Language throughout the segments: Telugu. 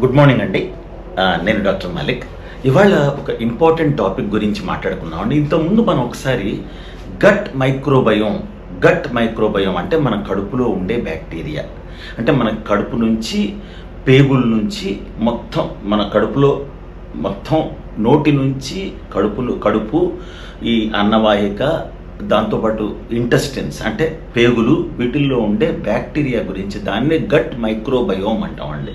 గుడ్ మార్నింగ్ అండి. నేను డాక్టర్ మలిక్. ఇవాళ ఒక ఇంపార్టెంట్ టాపిక్ గురించి మాట్లాడుకున్నాం అండి ఇంతకుముందు మనం ఒకసారి గట్ మైక్రోబయోమ్ గట్ మైక్రోబయోమ్ అంటే మన కడుపులో ఉండే బ్యాక్టీరియా. అంటే మన కడుపు నుంచి పేగుల నుంచి మొత్తం మన కడుపులో మొత్తం నోటి నుంచి కడుపులు కడుపు ఈ అన్నవాహిక దాంతోపాటు ఇంటెస్టిన్స్ అంటే పేగులు వీటిల్లో ఉండే బ్యాక్టీరియా గురించి దాన్నే గట్ మైక్రోబయోమ్ అంటామండి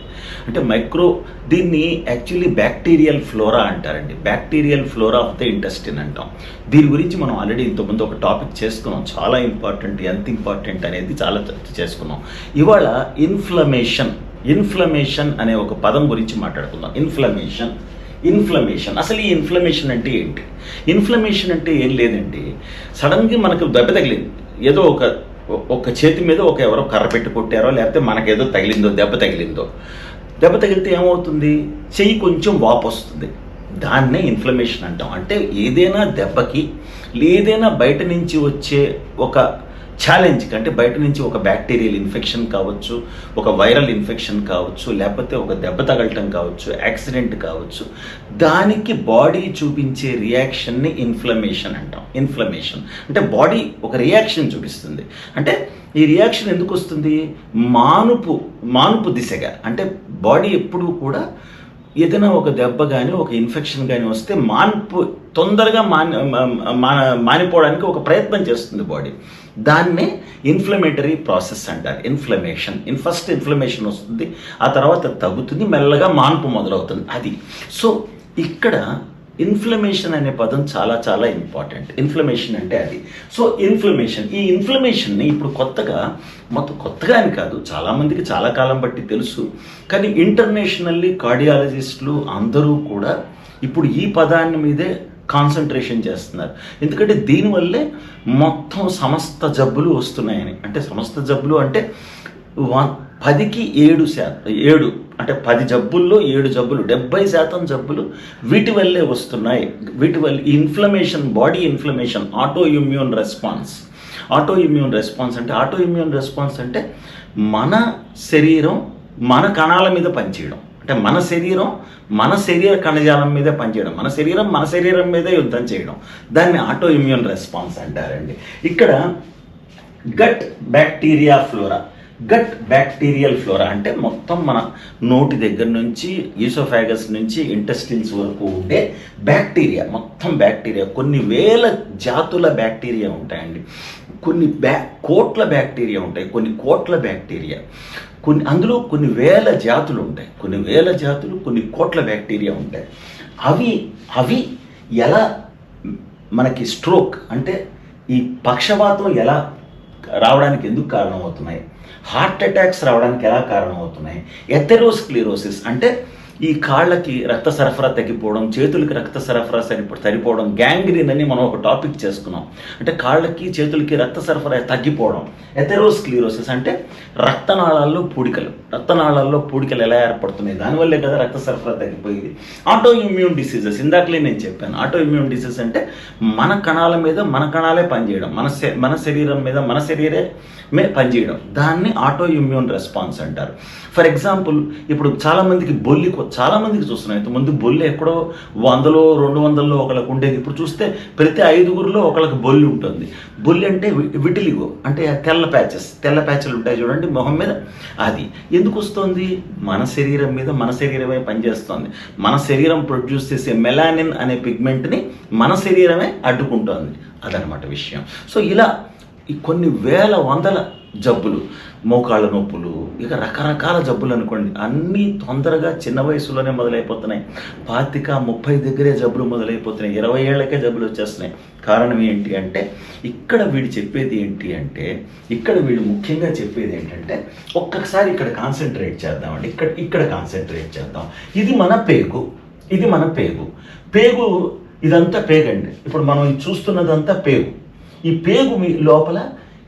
అంటే మైక్రో దీన్ని యాక్చువల్లీ బ్యాక్టీరియల్ ఫ్లోరా అంటారండి. Bacterial flora of the intestine అంటాం. దీని గురించి మనం ఆల్రెడీ ఇంతకుముందు ఒక టాపిక్ చేసుకున్నాం. చాలా ఇంపార్టెంట్ ఎంత ఇంపార్టెంట్ అనేది చాలా చర్చ చేసుకున్నాం. ఇవాళ ఇన్ఫ్లమేషన్ ఇన్ఫ్లమేషన్ అనే ఒక పదం గురించి మాట్లాడుకుందాం. Inflammation inflammation. అసలు ఈ ఇన్ఫ్లమేషన్ అంటే ఏంటి? ఇన్ఫ్లమేషన్ అంటే ఏం లేదండి. సడన్గా మనకు దెబ్బ తగిలింది. ఏదో ఒక ఒక చేతి మీద ఒక ఎవరో కర్ర పెట్టి కొట్టారో లేకపోతే మనకేదో తగిలిందో దెబ్బ తగిలిందో. దెబ్బ తగిలితే ఏమవుతుంది? చెయ్యి కొంచెం వాపు వస్తుంది. దాన్నే ఇన్ఫ్లమేషన్ అంటాం. అంటే ఏదైనా దెబ్బకి ఏదైనా బయట నుంచి వచ్చే ఒక ఛాలెంజ్ అంటే బయట నుంచి ఒక బ్యాక్టీరియల్ ఇన్ఫెక్షన్ కావచ్చు ఒక వైరల్ ఇన్ఫెక్షన్ కావచ్చు లేకపోతే ఒక దెబ్బ తగలటం కావచ్చు యాక్సిడెంట్ కావచ్చు దానికి బాడీ చూపించే రియాక్షన్ని ఇన్ఫ్లమేషన్ అంటాం. ఇన్ఫ్లమేషన్ అంటే బాడీ ఒక రియాక్షన్ చూపిస్తుంది. అంటే ఈ రియాక్షన్ ఎందుకు వస్తుంది? మానుపు మానుపు దిశగా. అంటే బాడీ ఎప్పుడూ కూడా ఏదైనా ఒక దెబ్బ కానీ ఒక ఇన్ఫెక్షన్ కానీ వస్తే మాన్పు తొందరగా మాని మా- మానిపోవడానికి ఒక ప్రయత్నం చేస్తుంది బాడీ. దాన్నే ఇన్ఫ్లమేటరీ ప్రాసెస్ అంటారు. ఇన్ఫ్లమేషన్. ఇన్ ఫస్ట్ ఇన్ఫ్లమేషన్ వస్తుంది ఆ తర్వాత తగ్గుతుంది మెల్లగా మాన్పు మొదలవుతుంది. అది. సో ఇక్కడ ఇన్ఫ్లమేషన్ అనే పదం చాలా చాలా ఇంపార్టెంట్. ఇన్ఫ్లమేషన్ అంటే అది. So inflammation. ఈ ఇన్ఫ్లమేషన్ని ఇప్పుడు కొత్తగా మొత్తం కొత్తగా అని కాదు చాలామందికి చాలా కాలం బట్టి తెలుసు కానీ ఇంటర్నేషనల్లీ కార్డియాలజిస్టులు అందరూ కూడా ఇప్పుడు ఈ పదాన్ని మీదే కాన్సన్ట్రేషన్ చేస్తున్నారు. ఎందుకంటే దీనివల్లే మొత్తం సమస్త జబ్బులు వస్తున్నాయని. అంటే సమస్త జబ్బులు అంటే వన్ పదికి ఏడు శాతం ఏడు అంటే పది జబ్బుల్లో ఏడు జబ్బులు డెబ్బై శాతం జబ్బులు వీటి వల్లే వస్తున్నాయి. వీటి వల్ల inflammation body inflammation auto immune response auto immune response అంటే ఆటో ఇమ్యూన్ రెస్పాన్స్ అంటే మన శరీరం మన కణాల మీద పనిచేయడం. అంటే మన శరీరం మన శరీర కణజాలం మీదే పనిచేయడం మన శరీరం మన శరీరం మీదే యుద్ధం చేయడం. దాన్ని ఆటో ఇమ్యూన్ రెస్పాన్స్ అంటారండి. ఇక్కడ gut bacteria flora gut bacterial flora అంటే మొత్తం మన నోటి దగ్గర నుంచి ఈసోఫాగస్ నుంచి ఇంటెస్టిన్స్ వరకు ఉండే బ్యాక్టీరియా మొత్తం బ్యాక్టీరియా కొన్ని వేల జాతుల బ్యాక్టీరియా ఉంటాయండి. కొన్ని బ్యా కోట్ల బ్యాక్టీరియా ఉంటాయి కొన్ని కోట్ల బ్యాక్టీరియా. కొన్ని అందులో కొన్ని వేల జాతులు ఉంటాయి కొన్ని వేల జాతులు కొన్ని కోట్ల బ్యాక్టీరియా ఉంటాయి. అవి అవి ఎలా మనకి స్ట్రోక్ అంటే ఈ పక్షవాతం ఎలా రావడానికి ఎందుకు కారణమవుతున్నాయి? హార్ట్ అటాక్స్ రావడానికి ఎలా కారణమవుతున్నాయి? ఎథెరోస్క్లిరోసిస్ అంటే ఈ కాళ్ళకి రక్త సరఫరా తగ్గిపోవడం చేతులకి రక్త సరఫరా సరిపో సరిపోవడం గ్యాంగ్రీన్ అని మనం ఒక టాపిక్ చేసుకున్నాం. అంటే కాళ్ళకి చేతులకి రక్త సరఫరా తగ్గిపోవడం. ఎథెరోస్క్లీరోసిస్ అంటే రక్తనాళాల్లో పూడికలు. రక్తనాళాల్లో పూడికలు ఎలా ఏర్పడుతున్నాయి? దానివల్లే కదా రక్త సరఫరా తగ్గిపోయింది. Auto immune diseases. ఇందాకలే నేను చెప్పాను. ఆటో ఇమ్యూన్ డిసీజ్ అంటే మన కణాల మీద మన కణాలే పనిచేయడం. మన శ- మన శరీరం మీద మన శరీరే మే పనిచేయడం దాన్ని ఆటో ఇమ్యూన్ రెస్పాన్స్ అంటారు. ఫర్ ఎగ్జాంపుల్ ఇప్పుడు చాలామందికి బొల్లి చాలామందికి చూస్తున్నాం. ఇంతకుముందు బొల్లి ఎక్కడో వందలో రెండు వందల్లో ఒకళ్ళకు ఉండేది. ఇప్పుడు చూస్తే ప్రతి ఐదుగురిలో ఒకళ్ళకి బొల్లి ఉంటుంది. బొల్లి అంటే విటిలిగో అంటే తెల్ల ప్యాచెస్. తెల్ల ప్యాచెలు ఉంటాయి చూడండి మొహం మీద. అది ఎందుకు వస్తుంది? మన శరీరం మీద మన శరీరమే పనిచేస్తుంది. మన శరీరం ప్రొడ్యూస్ చేసే మెలానిన్ అనే పిగ్మెంట్ని మన శరీరమే అడ్డుకుంటోంది. అదనమాట విషయం. సో ఇలా ఈ కొన్ని వేల వందల జబ్బులు మోకాళ్ళ నొప్పులు ఇక రకరకాల జబ్బులు అనుకోండి. అన్నీ తొందరగా చిన్న వయసులోనే మొదలైపోతున్నాయి. పాతిక ముప్పై దగ్గరే జబ్బులు మొదలైపోతున్నాయి. ఇరవై ఏళ్ళకే జబ్బులు వచ్చేస్తున్నాయి. కారణం ఏంటి అంటే ఇక్కడ వీడు చెప్పేది ఏంటి అంటే ఇక్కడ వీడు ముఖ్యంగా చెప్పేది ఏంటంటే ఒక్కసారి ఇక్కడ కాన్సన్ట్రేట్ చేద్దామండి. ఇక్కడ ఇక్కడ కాన్సన్ట్రేట్ చేద్దాం. ఇది మన పేగు. ఇది మన పేగు. పేగు ఇదంతా పేగండి. ఇప్పుడు మనం చూస్తున్నదంతా పేగు. ఈ పేగు మీ లోపల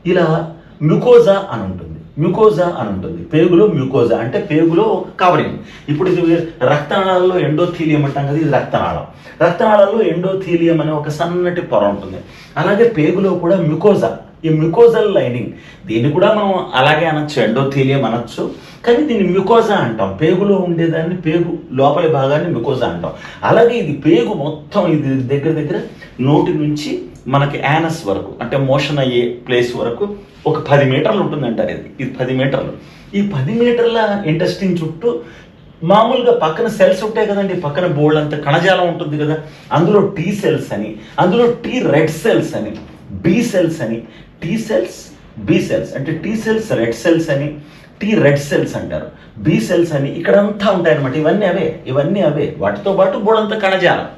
ఇలా మ్యూకోజా అని ఉంటుంది. మ్యూకోజా అని ఉంటుంది. పేగులో మ్యూకోజా అంటే పేగులో కవరింగ్ ఇప్పుడు ఇది రక్తనాళాల్లో ఎండోథీలియం అంటాం కదా ఇది రక్తనాళం. రక్తనాళాల్లో ఎండోథీలియం అనే ఒక సన్నటి పొర ఉంటుంది. అలాగే పేగులో కూడా మ్యూకోజా. ఈ మ్యూకోజల్ లైనింగ్. దీన్ని కూడా మనం అలాగే అనొచ్చు ఎండోథీలియం అనొచ్చు. కానీ దీన్ని మ్యూకోజా అంటాం. పేగులో ఉండేదాన్ని పేగు లోపలి భాగాన్ని మ్యూకోజా అంటాం. అలాగే ఇది పేగు మొత్తం ఇది దగ్గర దగ్గర నోటి నుంచి మనకి యానస్ వరకు అంటే మోషన్ అయ్యే ప్లేస్ వరకు ఒక పది మీటర్లు ఉంటుందంటారు ఇది ఇది పది మీటర్లు ఈ పది మీటర్ల ఇంట్రెస్టింగ్ చుట్టూ మామూలుగా పక్కన సెల్స్ ఉంటాయి కదండి. పక్కన బోల్డ్ అంత కణజాలం ఉంటుంది కదా. అందులో టీ సెల్స్ అని అందులో టీ రెడ్ సెల్స్ అని బి సెల్స్ అని టీ సెల్స్ బి సెల్స్ అంటే టీ సెల్స్ రెడ్ సెల్స్ అని టీ రెడ్ సెల్స్ అంటారు. బి సెల్స్ అని ఇక్కడ అంతా ఉంటాయనమాట ఇవన్నీ అవే ఇవన్నీ అవే. వాటితో పాటు బోడంత కణజాలం.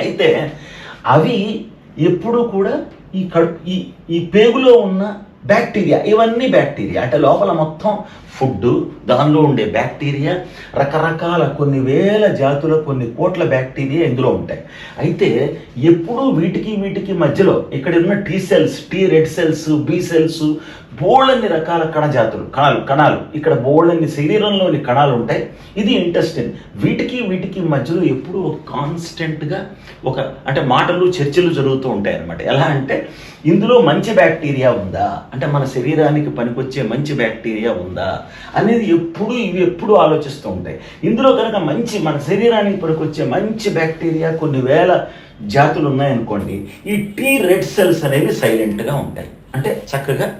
అయితే అవి ఎప్పుడూ కూడా ఈ కడుపు ఈ ఈ పేగులో ఉన్న బ్యాక్టీరియా ఇవన్నీ బ్యాక్టీరియా. అంటే లోపల మొత్తం ఫుడ్ దానిలో ఉండే బ్యాక్టీరియా రకరకాల కొన్ని వేల జాతుల కొన్ని కోట్ల బ్యాక్టీరియా ఇందులో ఉంటాయి. అయితే ఎప్పుడూ వీటికి వీటికి మధ్యలో ఇక్కడ ఉన్న T cells T red cells B cells బోళ్ళన్ని రకాల కణజాతులు కణాలు కణాలు. ఇక్కడ బోళ్ళన్ని శరీరంలోని కణాలు ఉంటాయి. ఇది ఇంట్రెస్టింగ్ వీటికి వీటికి మధ్యలో ఎప్పుడూ ఒక కాన్స్టెంట్గా ఒక అంటే మాటలు చర్చలు జరుగుతూ ఉంటాయి అన్నమాట. ఎలా అంటే ఇందులో మంచి బ్యాక్టీరియా ఉందా? అంటే మన శరీరానికి పనికొచ్చే మంచి బ్యాక్టీరియా ఉందా? అనేది ఎప్పుడు ఇవి ఎప్పుడు ఆలోచిస్తూ ఉంటాయి. ఇందులో కనుక మంచి మన శరీరానికి పనికొచ్చే మంచి బ్యాక్టీరియా కొన్ని వేల జాతులు ఉన్నాయనుకోండి ఈ టీ రెడ్ సెల్స్ అనేవి సైలెంట్గా ఉంటాయి. అంటే చక్కగా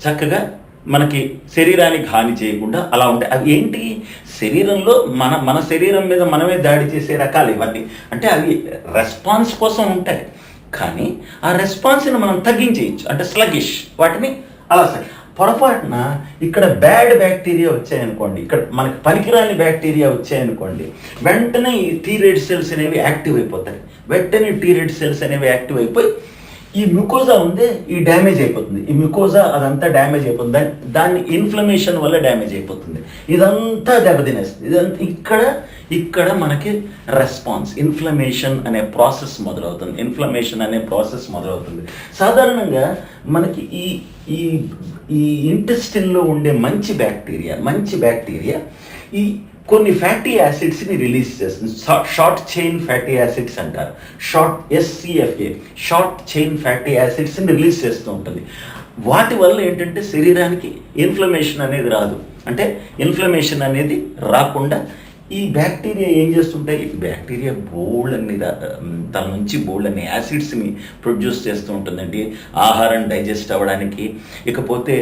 చక్కగా మనకి శరీరానికి హాని చేయకుండా అలా ఉంటాయి. అవి ఏంటి? శరీరంలో మన మన శరీరం మీద మనమే దాడి చేసే రకాలు ఇవన్నీ. అంటే అవి రెస్పాన్స్ కోసం ఉంటాయి. కానీ ఆ రెస్పాన్స్ని మనం తగ్గించేయచ్చు. అంటే స్లగిష్ వాటిని అలా సరే పొరపాటున ఇక్కడ బ్యాడ్ బ్యాక్టీరియా వచ్చాయనుకోండి ఇక్కడ మనకి పనికిరాని బ్యాక్టీరియా వచ్చాయనుకోండి వెంటనే ఈ టీ రెడ్ సెల్స్ అనేవి యాక్టివ్ అయిపోతాయి. వెంటనే టీ రెడ్ సెల్స్ అనేవి యాక్టివ్ అయిపోయి ఈ మ్యూకోజా ఉంది ఈ డ్యామేజ్ అయిపోతుంది. ఈ మ్యూకోజా అదంతా డ్యామేజ్ అయిపోతుంది. దాని దాన్ని ఇన్ఫ్లమేషన్ వల్ల డ్యామేజ్ అయిపోతుంది. ఇదంతా దెబ్బతినేస్తుంది. ఇదంతా ఇక్కడ ఇక్కడ మనకి రెస్పాన్స్ ఇన్ఫ్లమేషన్ అనే ప్రాసెస్ మొదలవుతుంది. ఇన్ఫ్లమేషన్ అనే ప్రాసెస్ మొదలవుతుంది. సాధారణంగా మనకి ఈ ఈ ఈ ఇంటెస్టిన్లో ఉండే మంచి బ్యాక్టీరియా మంచి బ్యాక్టీరియా ఈ కొన్ని ఫ్యాటీ యాసిడ్స్ని రిలీజ్ చేస్తుంది. షార్ట్ చైన్ ఫ్యాటీ యాసిడ్స్ అంటారు. Short SCFA short chain fatty యాసిడ్స్ని release చేస్తూ ఉంటుంది. వాటి వల్ల ఏంటంటే శరీరానికి ఇన్ఫ్లమేషన్ అనేది రాదు. అంటే ఇన్ఫ్లమేషన్ అనేది రాకుండా ఈ బ్యాక్టీరియా ఏం చేస్తుంటాయి? ఈ బ్యాక్టీరియా అన్ని తన నుంచి బోల్డ్ని యాసిడ్స్ని ప్రొడ్యూస్ చేస్తూ ఉంటుందండి. ఆహారం డైజెస్ట్ అవ్వడానికి. ఇకపోతే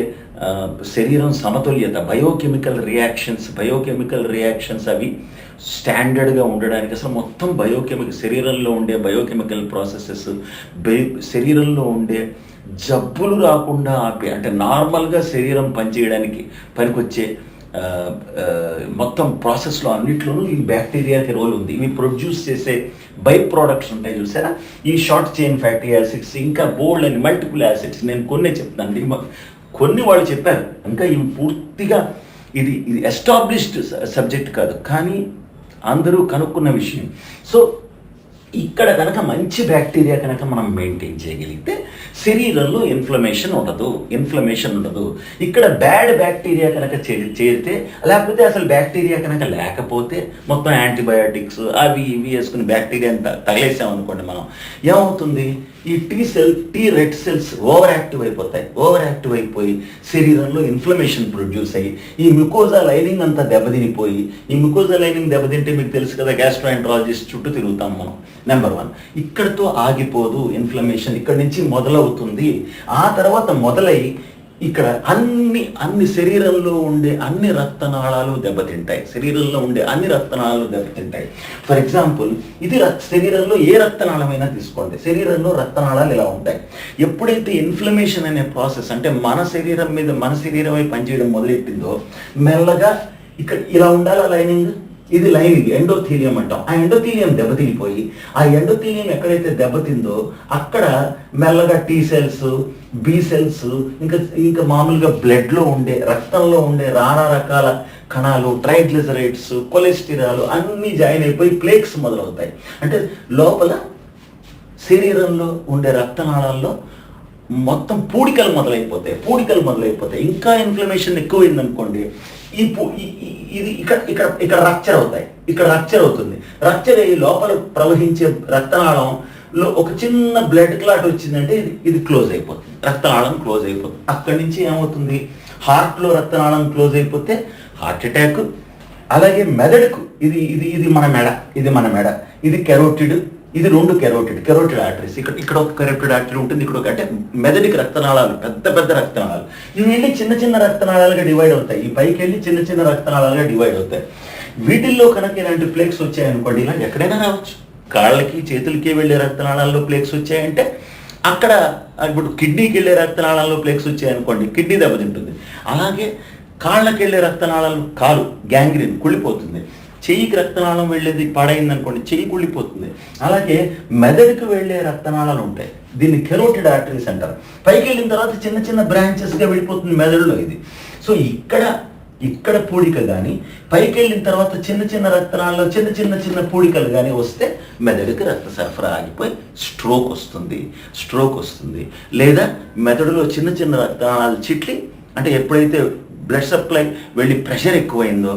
శరీరం సమతుల్యత బయోకెమికల్ రియాక్షన్స్ బయోకెమికల్ రియాక్షన్స్ అవి స్టాండర్డ్గా ఉండడానికి అసలు మొత్తం బయోకెమికల్ శరీరంలో ఉండే బయోకెమికల్ ప్రాసెసెస్ శరీరంలో ఉండే జబ్బులు రాకుండా ఆపే అంటే నార్మల్గా శరీరం పనిచేయడానికి పనికొచ్చే మొత్తం ప్రాసెస్లో అన్నిట్లోనూ ఈ బ్యాక్టీరియాకి రోల్ ఉంది. ఇవి ప్రొడ్యూస్ చేసే బై ప్రోడక్ట్స్ ఉంటాయి చూసారా? ఈ షార్ట్ చైన్ ఫ్యాటీ యాసిడ్స్ ఇంకా బోల్డ్ అని మల్టిపుల్ యాసిడ్స్ నేను కొన్నే చెప్తాను కొన్ని వాళ్ళు చెప్పారు. ఇంకా ఇవి పూర్తిగా ఇది ఇది ఎస్టాబ్లిష్డ్ సబ్జెక్ట్ కాదు. కానీ అందరూ కనుక్కున్న విషయం. సో ఇక్కడ కనుక మంచి బ్యాక్టీరియా కనుక మనం మెయింటైన్ చేయగలిగితే శరీరంలో ఇన్ఫ్లమేషన్ ఉండదు. ఇన్ఫ్లమేషన్ ఉండదు. ఇక్కడ బ్యాడ్ బ్యాక్టీరియా కనుక చే- చేరితే లేకపోతే అసలు బ్యాక్టీరియా కనుక లేకపోతే మొత్తం యాంటీబయాటిక్స్ అవి ఇవి వేసుకుని బ్యాక్టీరియా తగిలేసామనుకోండి మనం ఏమవుతుంది? ఈ T cell T red cells over active అయిపోతాయి. ఓవర్ యాక్టివ్ అయిపోయి శరీరంలో ఇన్ఫ్లమేషన్ ప్రొడ్యూస్ అయ్యి ఈ మ్యుకోజా లైనింగ్ అంతా దెబ్బతినిపోయి ఈ మ్యుకోజా లైనింగ్ దెబ్బతింటే మీకు తెలుసు కదా గ్యాస్ట్రోఎంట్రాలజిస్ట్ చుట్టూ తిరుగుతాం మనం. నెంబర్ వన్ ఇక్కడితో ఆగిపోదు ఇన్ఫ్లమేషన్ ఇక్కడ నుంచి మొదలవుతుంది. ఆ తర్వాత మొదలై ఇక్కడ అన్ని అన్ని శరీరంలో ఉండే అన్ని రక్తనాళాలు దెబ్బతింటాయి. శరీరంలో ఉండే అన్ని రక్తనాళాలు దెబ్బతింటాయి. ఫర్ ఎగ్జాంపుల్ ఇది శరీరంలో ఏ రక్తనాళమైనా తీసుకోండి. శరీరంలో రక్తనాళాలు ఇలా ఉంటాయి. ఎప్పుడైతే ఇన్ఫ్లమేషన్ అనే ప్రాసెస్ అంటే మన శరీరం మీద మన శరీరమై పనిచేయడం మొదలెట్టిందో మెల్లగా ఇక్కడ ఇలా ఉండాలి లైనింగ్ ఇది లైన్ ఇది. ఎండోథీలియం అంటాం. ఆ ఎండోథీలియం దెబ్బతినిపోయి ఆ ఎండోథీలియం ఎక్కడైతే దెబ్బతిందో అక్కడ మెల్లగా టీ సెల్స్ బి సెల్స్ ఇంకా ఇంకా మామూలుగా బ్లడ్లో ఉండే రక్తంలో ఉండే రానా రకాల కణాలు ట్రైగ్లిజరైడ్స్ కొలెస్టిరాల్ అన్నీ జాయిన్ అయిపోయి ప్లేక్స్ మొదలవుతాయి. అంటే లోపల శరీరంలో ఉండే రక్తనాళాల్లో మొత్తం పూడికలు మొదలైపోతాయి. పూడికలు మొదలైపోతాయి. ఇంకా ఇన్ఫ్లమేషన్ ఎక్కువైందనుకోండి ఈ పూ- ఈ- ఈ- ఇది ఇక్కడ ఇక్కడ ఇక్కడ రక్చర్ అవుతాయి. ఇక్కడ రక్చర్ అవుతుంది. రక్చర్ అయ్యి లోపల ప్రవహించే రక్తనాళం లో ఒక చిన్న బ్లడ్ క్లాట్ వచ్చిందంటే ఇది ఇది క్లోజ్ అయిపోతుంది. రక్తనాళం క్లోజ్ అయిపోతుంది. అక్కడి నుంచి ఏమవుతుంది? హార్ట్లో రక్తనాళం క్లోజ్ అయిపోతే హార్ట్ అటాక్ అలాగే మెదడుకు. ఇది ఇది ఇది మన మెడ. ఇది మన మెడ. ఇది కెరోటిడ్ ఇది రెండు కెరోటిడ్ కెరోటిడ్ ఆర్టరీస్. ఇక్కడ ఇక్కడ ఒక కెరోటిడ్ ఆర్టరీ ఉంటుంది ఇక్కడ ఒక అంటే మెదడికి రక్తనాళాలు పెద్ద పెద్ద రక్తనాళాలు. ఇవి వెళ్ళి చిన్న చిన్న రక్తనాళాలుగా డివైడ్ అవుతాయి. ఈ పైకి వెళ్ళి చిన్న చిన్న రక్తనాళాలుగా డివైడ్ అవుతాయి. వీటిల్లో కనుక ఇలాంటి ప్లేక్స్ వచ్చాయనుకోండి ఇలా ఎక్కడైనా రావచ్చు. కాళ్ళకి చేతులకి వెళ్ళే రక్తనాళాల్లో ప్లేక్స్ వచ్చాయంటే అక్కడ ఇప్పుడు కిడ్నీకి వెళ్ళే రక్తనాళాల్లో ప్లేక్స్ వచ్చాయనుకోండి కిడ్నీ దెబ్బతింటుంది. అలాగే కాళ్ళకి వెళ్ళే రక్తనాళాలు కాలు గ్యాంగ్రీన్ కుళ్ళిపోతుంది. చెయ్యికి రక్తనాళం వెళ్ళేది పాడైంది అనుకోండి చెయ్యి కుళ్ళిపోతుంది. అలాగే మెదడుకు వెళ్ళే రక్తనాళాలు ఉంటాయి. దీన్ని కెరోటిడ్ ఆర్టరీస్ అంటారు. పైకి వెళ్ళిన తర్వాత చిన్న చిన్న బ్రాంచెస్గా వెళ్ళిపోతుంది మెదడులో ఇది. సో ఇక్కడ ఇక్కడ పూడిక కానీ పైకి వెళ్ళిన తర్వాత చిన్న చిన్న రక్తనాళాలు చిన్న చిన్న చిన్న పూడికలు కానీ వస్తే మెదడుకి రక్త సరఫరా ఆగిపోయి స్ట్రోక్ వస్తుంది. స్ట్రోక్ వస్తుంది. లేదా మెదడులో చిన్న చిన్న రక్తనాళాలు చిట్లి అంటే ఎప్పుడైతే బ్లడ్ సప్లై వెళ్ళి ప్రెషర్ ఎక్కువైందో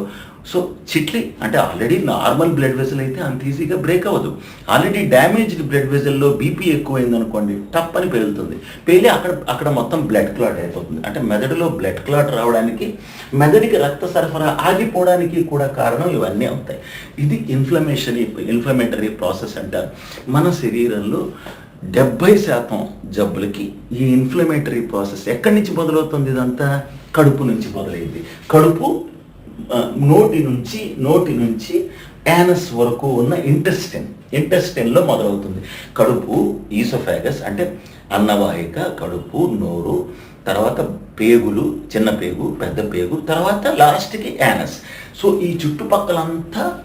సో చిట్లి అంటే ఆల్రెడీ నార్మల్ బ్లడ్ వెజల్ అయితే అంత ఈజీగా బ్రేక్ అవ్వదు. ఆల్రెడీ డ్యామేజ్డ్ బ్లడ్ వెజల్లో బీపీ ఎక్కువైంది అనుకోండి టప్ అని పెరుగుతుంది పేలి అక్కడ అక్కడ మొత్తం బ్లడ్ క్లాట్ అయిపోతుంది. అంటే మెదడులో బ్లడ్ క్లాట్ రావడానికి మెదడికి రక్త సరఫరా ఆగిపోవడానికి కూడా కారణం ఇవన్నీ అవుతాయి. ఇది ఇన్ఫ్లమేషన్ ఇన్ఫ్లమేటరీ ప్రాసెస్ అంటారు. మన శరీరంలో డెబ్బై శాతం జబ్బులకి ఈ ఇన్ఫ్లమేటరీ ప్రాసెస్ ఎక్కడి నుంచి మొదలవుతుంది ఇదంతా? కడుపు నుంచి మొదలైంది. కడుపు నోటి నుంచి నోటి నుంచి యానస్ వరకు ఉన్న ఇంటెస్టైన్ ఇంటెస్టైన్లో మొదలవుతుంది. కడుపు ఈసోఫాగస్ అంటే అన్నవాహిక కడుపు నోరు తర్వాత పేగులు చిన్న పేగు పెద్ద పేగు తర్వాత లాస్ట్కి యానస్ సో ఈ చుట్టుపక్కలంతా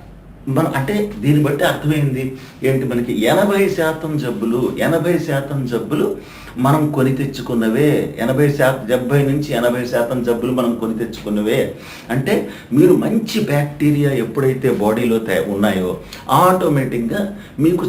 మన అంటే దీన్ని బట్టి అర్థమైంది? ఏంటి మనకి? ఎనభై శాతం జబ్బులు ఎనభై శాతం జబ్బులు మనం కొని తెచ్చుకున్నవే ఎనభై శాతం డెబ్బై నుంచి ఎనభై శాతం జబ్బులు మనం కొని తెచ్చుకున్నవే. అంటే మీరు మంచి బ్యాక్టీరియా ఎప్పుడైతే బాడీలో ఉన్నాయో ఆటోమేటిక్గా మీకు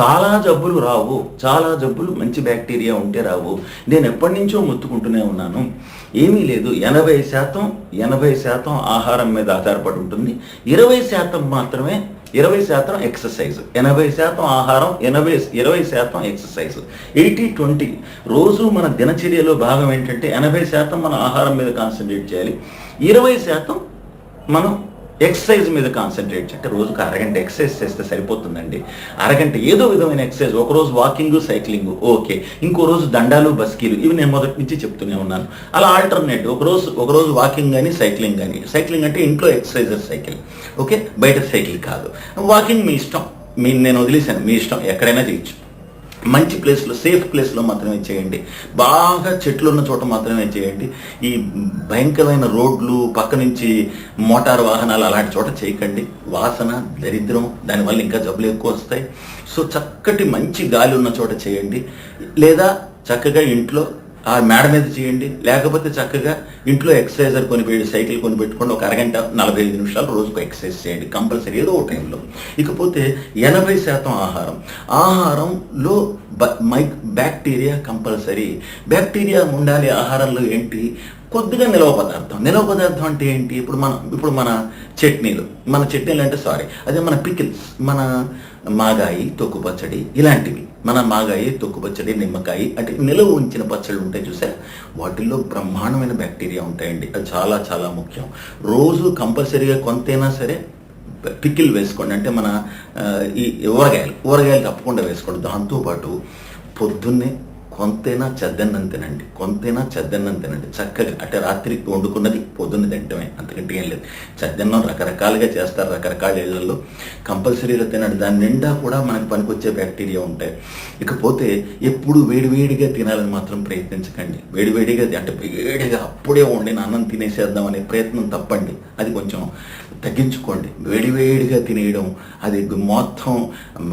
చాలా జబ్బులు రావు. చాలా జబ్బులు మంచి బ్యాక్టీరియా ఉంటే రావు. నేను ఎప్పటి నుంచో మొత్తుకుంటూనే ఉన్నాను. ఏమీ లేదు. ఎనభై శాతం ఎనభై శాతం ఆహారం మీద ఆధారపడి ఉంటుంది. ఇరవై శాతం మాత్రమే ఇరవై శాతం ఎక్సర్సైజ్ ఎనభై శాతం ఆహారం ఎనభై ఇరవై శాతం ఎక్సర్సైజ్. ఎయిటీ ట్వంటీ రోజు మన దినచర్యలో భాగం ఏంటంటే ఎనభై శాతం మన ఆహారం మీద కాన్సన్ట్రేట్ చేయాలి. ఇరవై శాతం మనం ఎక్సర్సైజ్ మీద కాన్సన్ట్రేట్ చేయండి. రోజుకు అరగంట ఎక్సర్సైజ్ చేస్తే సరిపోతుందండి. అరగంట ఏదో విధమైన ఎక్సర్సైజ్ ఒక రోజు వాకింగ్ సైక్లింగ్ ఓకే ఇంకో రోజు దండాలు బస్కీలు ఇవి నేను మొదటి నుంచి చెప్తూనే ఉన్నాను. అలా ఆల్టర్నేట్ ఒక రోజు ఒక రోజు వాకింగ్ కానీ సైక్లింగ్ కానీ సైక్లింగ్ అంటే ఇంట్లో ఎక్సర్సైజ్ సైకిల్ ఓకే బయట సైకిల్ కాదు. వాకింగ్ మీ ఇష్టం. మీ నేను వదిలేశాను. మీ ఇష్టం. ఎక్కడైనా చేయొచ్చు. మంచి ప్లేస్లో సేఫ్ ప్లేస్లో మాత్రమే చేయండి. బాగా చెట్లు ఉన్న చోట మాత్రమే చేయండి. ఈ భయంకరమైన రోడ్లు పక్క నుంచి మోటార్ వాహనాలు అలాంటి చోట చేయకండి. వాసన దరిద్రం దానివల్ల ఇంకా జబ్బులు ఎక్కువ వస్తాయి. సో చక్కటి మంచి గాలి ఉన్న చోట చేయండి. లేదా చక్కగా ఇంట్లో ఆ మేడ మీద చేయండి. లేకపోతే చక్కగా ఇంట్లో ఎక్సర్సైజర్ కొనిపెట్టి సైకిల్ కొని పెట్టుకోండి. ఒక అరగంట నలభై ఐదు నిమిషాలు రోజుకు ఎక్సర్సైజ్ చేయండి. కంపల్సరీ ఏదో ఒక టైంలో. ఇకపోతే ఎనభై శాతం ఆహారం. ఆహారంలో బ మైక్ బ్యాక్టీరియా కంపల్సరీ. బ్యాక్టీరియా ఉండాలి ఆహారంలో ఏంటి? కొద్దిగా నిలవ పదార్థం. నిలవ పదార్థం అంటే ఏంటి? ఇప్పుడు మన ఇప్పుడు మన చట్నీలు. మన చట్నీలు అంటే సారీ. అదే మన పికిల్స్. మన మాగాయి తొక్కు పచ్చడి ఇలాంటివి. మన మాగాయి తొక్కు పచ్చడి నిమ్మకాయ అంటే నిలవ ఉంచిన పచ్చళ్ళు ఉంటాయి చూసా వాటిల్లో బ్రహ్మాండమైన బ్యాక్టీరియా ఉంటాయండి. అది చాలా చాలా ముఖ్యం. రోజు కంపల్సరీగా కొంతైనా సరే పికిల్ వేసుకోండి. అంటే మన ఈ ఊరగాయలు ఊరగాయలు తప్పకుండా వేసుకోండి. దాంతోపాటు పొద్దున్నే కొంతైనా చెద్దన్నం తినండి కొంతైనా చెద్దన్నం తినండి. చక్కగా అంటే రాత్రి వండుకున్నది పొద్దున్న తింటమే అంతకంటే ఏం లేదు. చెద్దన్నం రకరకాలుగా చేస్తారు రకరకాల ఇళ్ళలో. కంపల్సరీగా తినండి. దాని నిండా కూడా మనకు పనికొచ్చే బ్యాక్టీరియా ఉంటాయి. ఇకపోతే ఎప్పుడు వేడివేడిగా తినాలని మాత్రం ప్రయత్నించకండి. వేడివేడిగా అంటే వేడిగా అప్పుడే వండిన అన్నం తినేసేద్దాం అనే ప్రయత్నం తప్పండి. అది కొంచెం తగ్గించుకోండి. వేడివేడిగా తినేయడం అది మొత్తం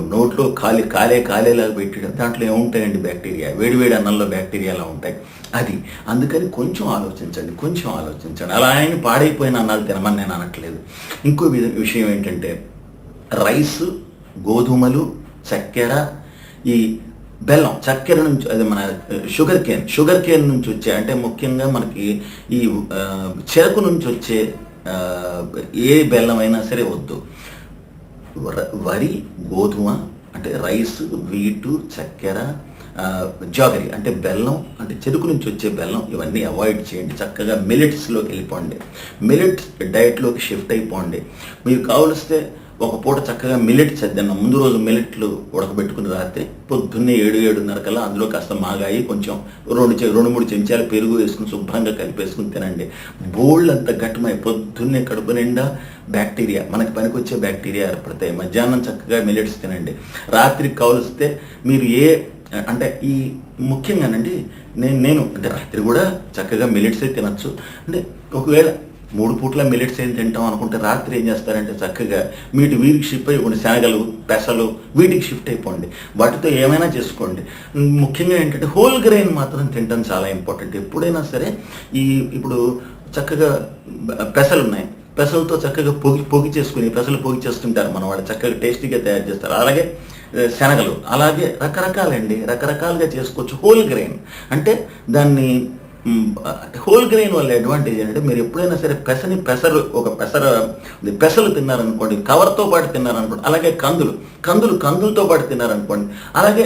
నోట్లో కాలి కాలే కాలేలాగా పెట్టడం దాంట్లో ఏముంటాయండి బ్యాక్టీరియా? వేడివేడి అన్నంలో బ్యాక్టీరియాలా ఉంటాయి. అది. అందుకని కొంచెం ఆలోచించండి కొంచెం ఆలోచించండి. అలా ఆయన పాడైపోయిన అన్నాలు తినమని నేను అనట్లేదు. ఇంకో విషయం ఏంటంటే రైస్ గోధుమలు చక్కెర ఈ బెల్లం చక్కెర నుంచి అది మన షుగర్ కేన్ షుగర్ కేన్ నుంచి వచ్చే అంటే ముఖ్యంగా మనకి ఈ చెరకు నుంచి వచ్చే ఏ బెల్లం అయినా సరే వద్దు. వరి గోధుమ అంటే రైస్ వీటు చక్కెర ఆ, జాగరి అంటే బెల్లం అంటే చెరుకు నుంచి వచ్చే బెల్లం ఇవన్నీ అవాయిడ్ చేయండి. చక్కగా మిలెట్స్లోకి వెళ్ళిపోండి. మిలెట్స్ డైట్లోకి షిఫ్ట్ అయిపోండి. మీరు కావలిస్తే ఒక పూట చక్కగా మిలెట్ చదివిన ముందు రోజు మిలెట్లు ఉడకబెట్టుకుని రాత్రి పొద్దున్నే ఏడు ఏడున్నర కల్లా అందులో కాస్త మాగాయి కొంచెం రెండు చె- రెండు మూడు చెంచాలు పెరుగు వేసుకుని శుభ్రంగా కలిపేసుకుని తినండి. బోల్డ్ అంత గట్టమై పొద్దున్నే కడుపు నిండా బ్యాక్టీరియా మనకి పనికొచ్చే బ్యాక్టీరియా ఏర్పడతాయి. మధ్యాహ్నం చక్కగా మిలెట్స్ తినండి. రాత్రికి కౌలిస్తే మీరు ఏ అంటే ఈ ముఖ్యంగానండి నేను నేను అంటే రాత్రి కూడా చక్కగా మిల్లెట్సే తినచ్చు. అంటే ఒకవేళ మూడు పూట్ల మిలిట్స్ ఏం తింటాం అనుకుంటే రాత్రి ఏం చేస్తారంటే చక్కగా వీటి వీరికి షిఫ్ట్ అయిపోండి శనగలు పెసలు వీటికి షిఫ్ట్ అయిపోండి. వాటితో ఏమైనా చేసుకోండి. ముఖ్యంగా ఏంటంటే హోల్ గ్రెయిన్ మాత్రం తినడం చాలా ఇంపార్టెంట్ ఎప్పుడైనా సరే ఈ ఇప్పుడు చక్కగా పెసలు ఉన్నాయి. పెసలతో చక్కగా పొగి పొగి చేసుకుని పెసలు పొగి చేస్తుంటారు మన వాళ్ళు. చక్కగా టేస్టీగా తయారు చేస్తారు. అలాగే శనగలు. అలాగే రకరకాలండి. రకరకాలుగా చేసుకోవచ్చు హోల్ గ్రెయిన్ అంటే దాన్ని హోల్ గ్రెయిన్ వల్ల అడ్వాంటేజ్ ఏంటంటే మీరు ఎప్పుడైనా సరే పెసని పెసరు ఒక పెసర పెసలు తిన్నారనుకోండి కవర్తో పాటు తిన్నారనుకోండి అలాగే కందులు కందులు కందులతో పాటు తిన్నారనుకోండి అలాగే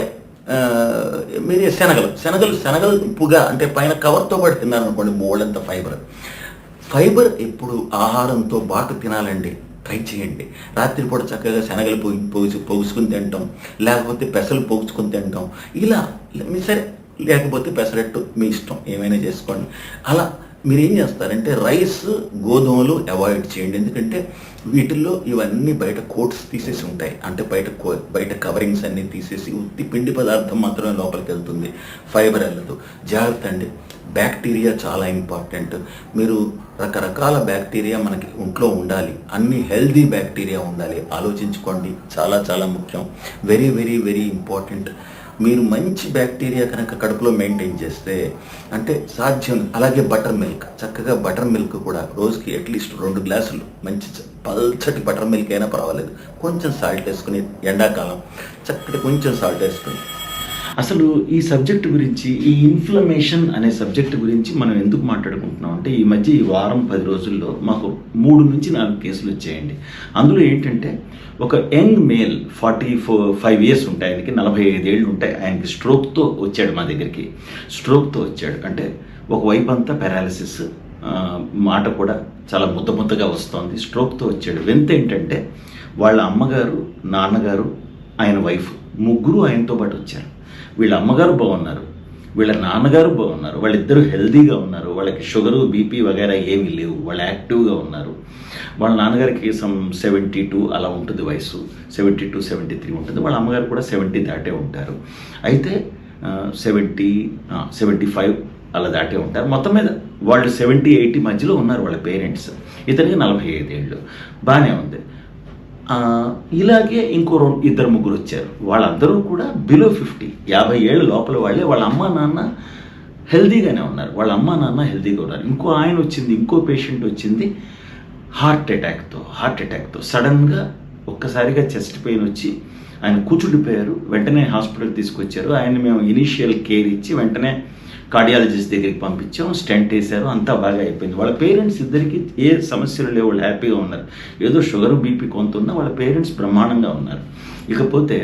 మీరు శనగలు శనగలు శనగలు పుగా అంటే పైన కవర్తో పాటు తిన్నారనుకోండి మోళ్ళంత ఫైబర్ ఫైబర్ ఎప్పుడు ఆహారంతో బాటు తినాలండి ట్రై చేయండి. రాత్రిపూట చక్కగా శనగలు పొగి పొగి పొగుసుకుని తింటాం లేకపోతే పెసలు పొగుచుకుని తింటాం. ఇలా మీ సరే లేకపోతే పెసరట్టు మీ ఇష్టం ఏమైనా చేసుకోండి. అలా మీరు ఏం చేస్తారంటే రైస్ గోధుమలు అవాయిడ్ చేయండి. ఎందుకంటే వీటిల్లో ఇవన్నీ బయట కోట్స్ తీసేసి ఉంటాయి. అంటే బయట కో- బయట కవరింగ్స్ అన్నీ తీసేసి ఉత్తి పిండి పదార్థం మాత్రమే లోపలికి వెళ్తుంది ఫైబర్ వెళ్ళదు. జాగ్రత్త అండి. బ్యాక్టీరియా చాలా ఇంపార్టెంట్. మీరు రకరకాల బ్యాక్టీరియా మనకి ఒంట్లో ఉండాలి. అన్ని హెల్దీ బ్యాక్టీరియా ఉండాలి. ఆలోచించుకోండి. చాలా చాలా ముఖ్యం. Very very very important. మీరు మంచి బ్యాక్టీరియా కనుక కడుపులో మెయింటైన్ చేస్తే అంటే సాధ్యం అలాగే బటర్ మిల్క్ చక్కగా బటర్ మిల్క్ కూడా రోజుకి అట్లీస్ట్ రెండు గ్లాసులు మంచి పల్చటి బటర్ మిల్క్ అయినా పర్వాలేదు. కొంచెం సాల్ట్ వేసుకుని ఎండాకాలం చక్కటి కొంచెం సాల్ట్ వేసుకుని అసలు ఈ సబ్జెక్ట్ గురించి ఈ ఇన్ఫ్లమేషన్ అనే సబ్జెక్ట్ గురించి మనం ఎందుకు మాట్లాడుకుంటున్నాం అంటే ఈ మధ్య ఈ వారం పది రోజుల్లో మాకు మూడు నుంచి నాలుగు కేసులు వచ్చాయండి. అందులో ఏంటంటే ఒక young male forty four five years ఉంటాయి ఆయనకి నలభై ఐదేళ్ళు ఉంటాయి ఆయనకి స్ట్రోక్తో వచ్చాడు మా దగ్గరికి. స్ట్రోక్తో వచ్చాడు. అంటే ఒకవైపు అంతా పారాలిసిస్ మాట కూడా చాలా ముద్ద ముద్దగా వస్తుంది. స్ట్రోక్తో వచ్చాడు. వింత ఏంటంటే వాళ్ళ అమ్మగారు నాన్నగారు ఆయన వైఫ్ ముగ్గురు ఆయనతో పాటు వచ్చారు. వీళ్ళ అమ్మగారు బాగున్నారు వీళ్ళ నాన్నగారు బాగున్నారు వాళ్ళిద్దరూ హెల్దీగా ఉన్నారు వాళ్ళకి షుగరు బీపీ వగైరా ఏమీ లేవు వాళ్ళు యాక్టివ్గా ఉన్నారు. వాళ్ళ నాన్నగారికి సమ్ సెవెంటీ టూ అలా ఉంటుంది వయసు సెవెంటీ టూ సెవెంటీ త్రీ ఉంటుంది వాళ్ళ అమ్మగారు కూడా సెవెంటీ దాటే ఉంటారు. అయితే సెవెంటీ సెవెంటీ ఫైవ్ అలా దాటే ఉంటారు. మొత్తం మీద వాళ్ళు సెవెంటీ ఎయిటీ మధ్యలో ఉన్నారు వాళ్ళ పేరెంట్స్. ఇతనికి నలభై ఐదేళ్ళు. బాగానే ఉంది. ఇలాగే ఇంకో ఇద్దరు ముగ్గురు వచ్చారు. వాళ్ళందరూ కూడా బిలో ఫిఫ్టీ యాభై ఏళ్ళ లోపల వాళ్ళే. వాళ్ళ అమ్మ నాన్న హెల్దీగానే ఉన్నారు. వాళ్ళ అమ్మ నాన్న హెల్దీగా ఉన్నారు. ఇంకో ఆయన వచ్చింది ఇంకో పేషెంట్ వచ్చింది హార్ట్ అటాక్తో హార్ట్ అటాక్తో సడన్గా ఒక్కసారిగా చెస్ట్ పెయిన్ వచ్చి ఆయన కూర్చుండిపోయారు వెంటనే హాస్పిటల్ తీసుకొచ్చారు. ఆయన మేము ఇనీషియల్ కేర్ ఇచ్చి వెంటనే కార్డియాలజిస్ట్ దగ్గరికి పంపించాం స్టెంట్ వేశారు అంతా బాగా అయిపోయింది. వాళ్ళ పేరెంట్స్ ఇద్దరికి ఏ సమస్యలు లేవు వాళ్ళు హ్యాపీగా ఉన్నారు. ఏదో షుగర్ బీపీ కొంత ఉన్నా వాళ్ళ పేరెంట్స్ బ్రహ్మాండంగా ఉన్నారు. ఇకపోతే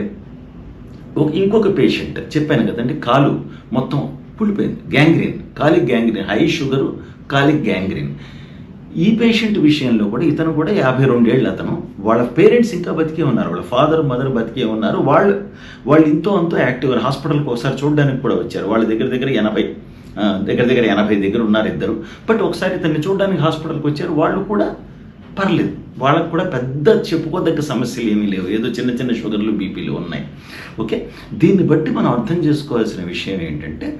ఒక ఇంకొక పేషెంట్ చెప్పాను కదండి కాలు మొత్తం పులిపోయింది గ్యాంగ్రీన్ కాలిక్ గ్యాంగ్రీన్ హై షుగరు కాలిక్ గ్యాంగ్రీన్. ఈ పేషెంట్ విషయంలో కూడా ఇతను కూడా యాభై రెండేళ్ళు అతను. వాళ్ళ పేరెంట్స్ ఇంకా బతికే ఉన్నారు. వాళ్ళ ఫాదర్ మదర్ బతికే ఉన్నారు. వాళ్ళు వాళ్ళు ఇంతో అంతో యాక్టివ్ హాస్పిటల్కి ఒకసారి చూడడానికి కూడా వచ్చారు. వాళ్ళ దగ్గర దగ్గర ఎనభై దగ్గర దగ్గర ఎనభై దగ్గర ఉన్నారు ఇద్దరు. బట్ ఒకసారి ఇతన్ని చూడడానికి హాస్పిటల్కి వచ్చారు. వాళ్ళు కూడా పర్లేదు. వాళ్ళకు కూడా పెద్ద చెప్పుకోదగ్గ సమస్యలు ఏమీ లేవు. ఏదో చిన్న చిన్న షుగర్లు బీపీలు ఉన్నాయి. ఓకే దీన్ని బట్టి మనం అర్థం చేసుకోవాల్సిన విషయం ఏంటంటే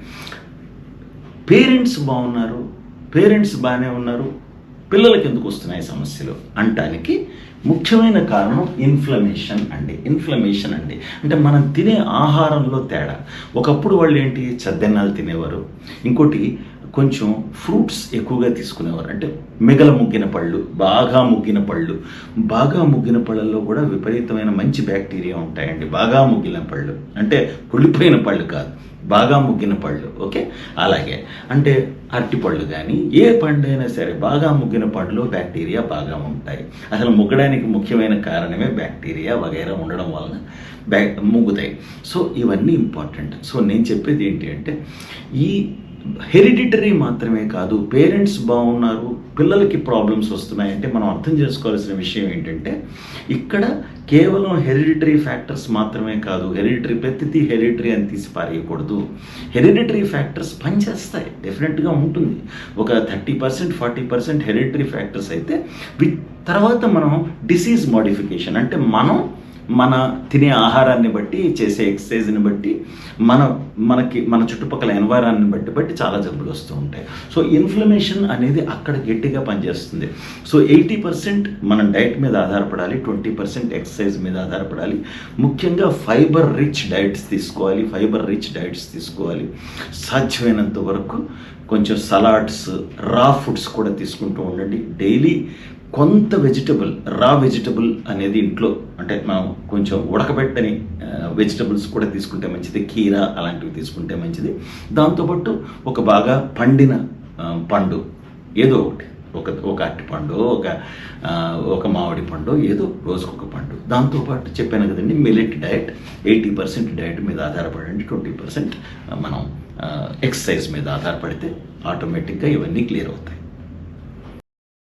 పేరెంట్స్ బాగున్నారు. పేరెంట్స్ బాగానే ఉన్నారు. పిల్లలకి ఎందుకు వస్తున్నాయి సమస్యలు అంటానికి ముఖ్యమైన కారణం ఇన్ఫ్లమేషన్ అండి. ఇన్ఫ్లమేషన్ అండి. అంటే మనం తినే ఆహారంలో తేడా. ఒకప్పుడు వాళ్ళు ఏంటి? చద్దెన్నాలు తినేవారు. ఇంకోటి కొంచెం ఫ్రూట్స్ ఎక్కువగా తీసుకునేవారు. అంటే మిగల ముగ్గిన పళ్ళు బాగా ముగ్గిన పళ్ళు. బాగా ముగ్గిన పళ్ళల్లో కూడా విపరీతమైన మంచి బ్యాక్టీరియా ఉంటాయండి. బాగా ముగ్గిన పళ్ళు. అంటే కుళ్ళిపోయిన పళ్ళు కాదు. బాగా ముగ్గిన పళ్ళు. ఓకే? అలాగే. అంటే అరటిపళ్ళు కానీ ఏ పండు అయినా సరే బాగా ముగ్గిన పండ్లు బ్యాక్టీరియా బాగా ఉంటాయి. అసలు ముగ్గడానికి ముఖ్యమైన కారణమే బ్యాక్టీరియా వగైరా ఉండడం వలన బ్యాక్ ముగ్గుతాయి. సో ఇవన్నీ ఇంపార్టెంట్ సో నేను చెప్పేది ఏంటి అంటే ఈ హెరిడిటరీ మాత్రమే కాదు పేరెంట్స్ బాగున్నారు పిల్లలకి ప్రాబ్లమ్స్ వస్తున్నాయంటే మనం అర్థం చేసుకోవాల్సిన విషయం ఏంటంటే ఇక్కడ కేవలం హెరిడిటరీ ఫ్యాక్టర్స్ మాత్రమే కాదు హెరిడిటరీ ప్రతిదీ హెరిడిటరీ అని తీసి పారేయకూడదు. హెరిడిటరీ ఫ్యాక్టర్స్ పనిచేస్తాయి డెఫినెట్గా ఉంటుంది. ఒక thirty percent forty percent hereditary factors అయితే విత్ తర్వాత మనం డిసీజ్ మోడిఫికేషన్ అంటే మనం మన తినే ఆహారాన్ని బట్టి చేసే ఎక్సర్సైజ్ని బట్టి మన మనకి మన చుట్టుపక్కల ఎన్వైరాన్ని బట్టి బట్టి చాలా జబ్బులు వస్తూ ఉంటాయి. సో ఇన్ఫ్లమేషన్ అనేది అక్కడ గట్టిగా పనిచేస్తుంది. సో ఎయిటీ పర్సెంట్ మనం డైట్ మీద ఆధారపడాలి ట్వంటీ పర్సెంట్ ఎక్సర్సైజ్ మీద ఆధారపడాలి. ముఖ్యంగా ఫైబర్ రిచ్ డైట్స్ తీసుకోవాలి ఫైబర్ రిచ్ డైట్స్ తీసుకోవాలి. సాధ్యమైనంత వరకు కొంచెం సలాడ్స్ రా ఫుడ్స్ కూడా తీసుకుంటూ ఉండండి. డైలీ కొంత వెజిటబుల్ రా వెజిటబుల్ అనేది ఇంట్లో అంటే మనం కొంచెం ఉడకబెట్టని వెజిటబుల్స్ కూడా తీసుకుంటే మంచిది కీరా అలాంటివి తీసుకుంటే మంచిది. దాంతోపాటు ఒక బాగా పండిన పండు ఏదో ఒకటి ఒక ఒక అరటిపండు ఒక ఒక మామిడి పండు ఏదో రోజుకొక పండు. దాంతోపాటు చెప్పాను కదండి millet diet eighty percent diet మీద ఆధారపడండి ట్వంటీ పర్సెంట్ మనం ఎక్సర్సైజ్ మీద ఆధారపడితే ఆటోమేటిక్గా ఇవన్నీ క్లియర్ అవుతాయి.